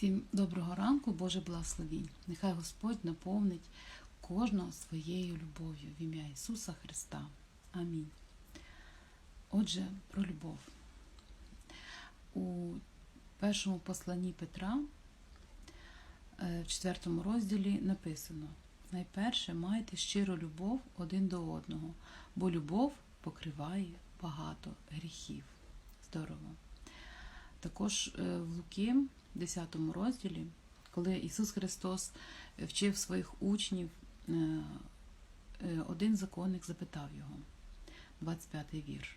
Всім доброго ранку, Боже благословінь. Нехай Господь наповнить кожного своєю любов'ю в ім'я Ісуса Христа. Амінь. Отже, про любов. У першому посланні Петра, е, в четвертому розділі написано: найперше майте щиру любов один до одного, бо любов покриває багато гріхів. Здорово. Також е, в Луки, 10 розділі, коли Ісус Христос вчив своїх учнів, е, е, один законник запитав його, 25 вірш.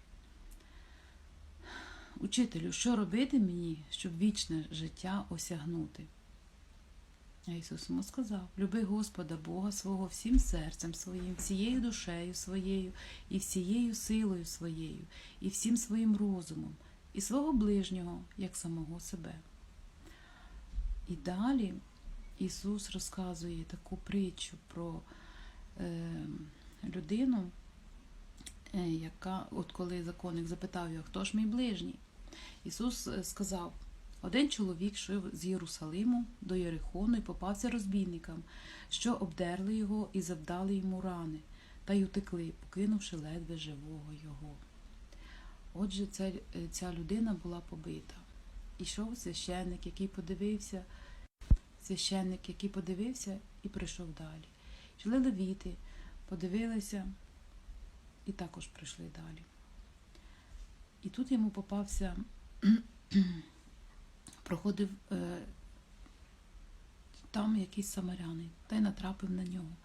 Учителю, що робити мені, щоб вічне життя осягнути? А Ісус йому сказав: Люби Господа Бога свого всім серцем своїм, всією душею своєю, і всією силою своєю, і всім своїм розумом, і свого ближнього, як самого себе. І далі Ісус розказує таку притчу про е, людину, е, яка, от коли законник запитав його, хто ж мій ближній? Ісус е, сказав: один чоловік йшов з Єрусалиму до Єрихону і попався розбійникам, що обдерли його і завдали йому рани, та й утекли, покинувши ледве живого його. Отже, ця, е, ця людина була побита. Ішов священник, який подивився, священник, який подивився і прийшов далі. Йшли левіти, подивилися і також прийшли далі. І тут йому попався, проходив е, там якийсь самарянин, та й натрапив на нього.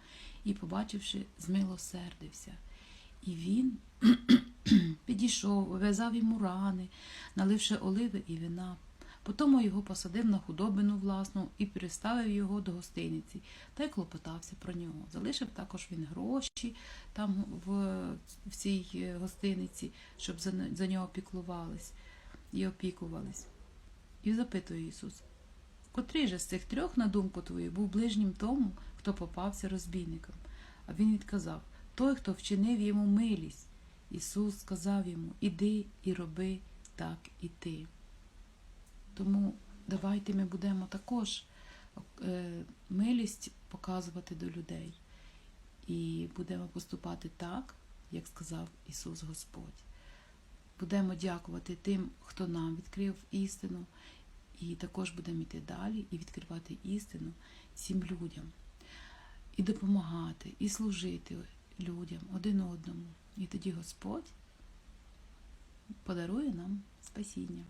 І, побачивши, змилосердився. І він підійшов, в'язав йому рани, наливши оливи і вина. Потім його посадив на худобину власну і приставив його до гостиниці та й клопотався про нього. Залишив також він гроші там в, в цій е, гостиниці, щоб за, за нього піклувались і опікувались. І запитує Ісус, котрий же з цих трьох, на думку твою, був ближнім тому, хто попався розбійником? А він відказав той, хто вчинив йому милість. Ісус сказав йому: Іди і роби так і ти. Тому давайте ми будемо також е, милість показувати до людей і будемо поступати так, як сказав Ісус Господь. Будемо дякувати тим, хто нам відкрив істину, і також будемо йти далі і відкривати істину всім людям, і допомагати, і служити людям один одному. І тоді Господь подарує нам спасіння.